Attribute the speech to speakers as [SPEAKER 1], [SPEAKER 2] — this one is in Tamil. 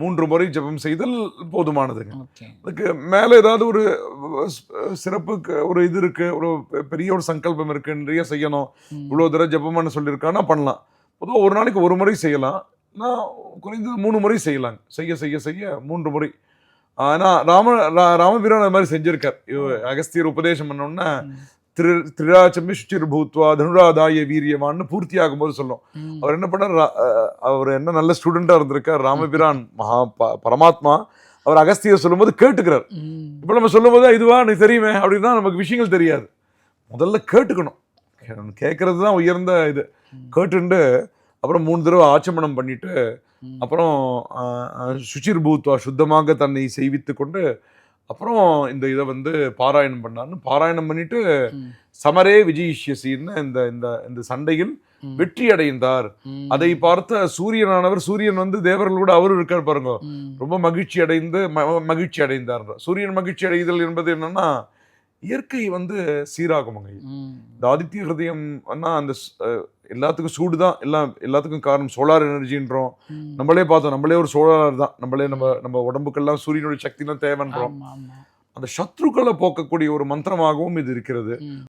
[SPEAKER 1] மூன்று முறை ஜெபம் செய்தல் போதுமானதுங்க. அதுக்கு மேலே ஏதாவது ஒரு சிறப்புக்கு ஒரு இது இருக்கு ஒரு பெரிய ஒரு சங்கல்பம் இருக்கு நிறைய செய்யணும். இவ்வளோ தடவை ஜெபம்னு சொல்லியிருக்கான்னா பண்ணலாம். பொதுவாக ஒரு நாளைக்கு ஒரு முறை செய்யலாம். நான் குறைந்தது மூணு முறை செய்யலாங்க. செய்ய செய்ய செய்ய மூன்று முறை. ஆனால் ராம ராமபிரான் அது மாதிரி செஞ்சிருக்கார். அகஸ்தியர் உபதேசம் பண்ணோன்னா திரு திரிராச்சம்பி சுச்சிர் பூத்வா தனுராதாய வீரியமான்னு பூர்த்தி ஆகும்போது சொல்லும் அவர் என்ன பண்ணார்? அவர் என்ன நல்ல ஸ்டூடெண்டா இருந்திருக்கார் ராமபிரான் மகா ப- பரமாத்மா. அவர் அகஸ்தியர் சொல்லும்போது கேட்டுக்கிறார். இப்போ நம்ம சொல்லும்போது இதுவா எனக்கு தெரியுமே? அப்படின்னா நமக்கு விஷயங்கள் தெரியாது. முதல்ல கேட்டுக்கணும். கேட்கறது தான் உயர்ந்த இது. கேட்டுண்டு அப்புறம் மூணு தடவை ஆச்சமனம் பண்ணிட்டு அப்புறம் சுச்சிர் பூத்வா சுத்தமாக தன்னை செய்வித்து கொண்டு அப்புறம் இந்த இதை வந்து பாராயணம் பண்ணார்னு பாராயணம் பண்ணிட்டு சமரே விஜயிஷ்யசின்னு இந்த இந்த இந்த சண்டையில் வெற்றி அடைந்தார். அதை பார்த்த சூரியனானவர் சூரியன் வந்து தேவர்களோட அவரும் இருக்கார் பாருங்க. ரொம்ப மகிழ்ச்சி அடைந்து மகிழ்ச்சி அடைந்தார் சூரியன் மகிழ்ச்சி அடைதல் என்பது என்னன்னா இயற்கை வந்து சீராகுமுங்க இந்த ஆதித்ய ஹிருதயம் அந்த எல்லாத்துக்கும் சூடு தான் எல்லாம் எல்லாத்துக்கும் காரணம் சோலார் எனர்ஜின்றோம் நம்மளே பார்த்தோம் நம்மளே ஒரு சோலார் தான். நம்மளே நம்ம நம்ம உடம்புக்கெல்லாம் சூரியனுடைய சக்தி தான் தேவைன்றோம் அந்த சத்ருக்களை போக்கக்கூடிய ஒரு மந்திரமாகவும் இது இருக்கிறது.